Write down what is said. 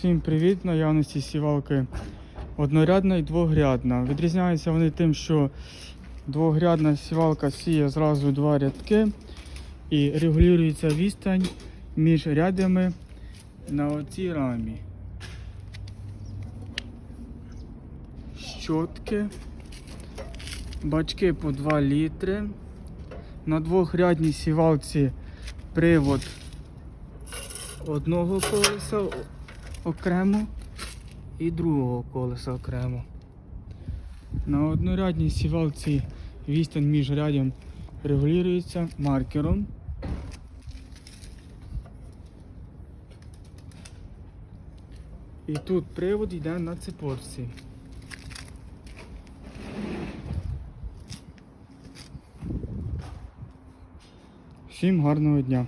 Всім привіт! Наявності сівалки однорядна і двогрядна. Відрізняються вони тим, що двогрядна сівалка сіє зразу два рядки і регулюється відстань між рядами на оцій рамі. Щотки, бачки по 2 літри. На двохрядній сівалці привод одного колеса окремо і другого колеса окремо. На однорядній сівалці відстань між рядом регулюється маркером. І тут привод йде на цепорці. Всім гарного дня!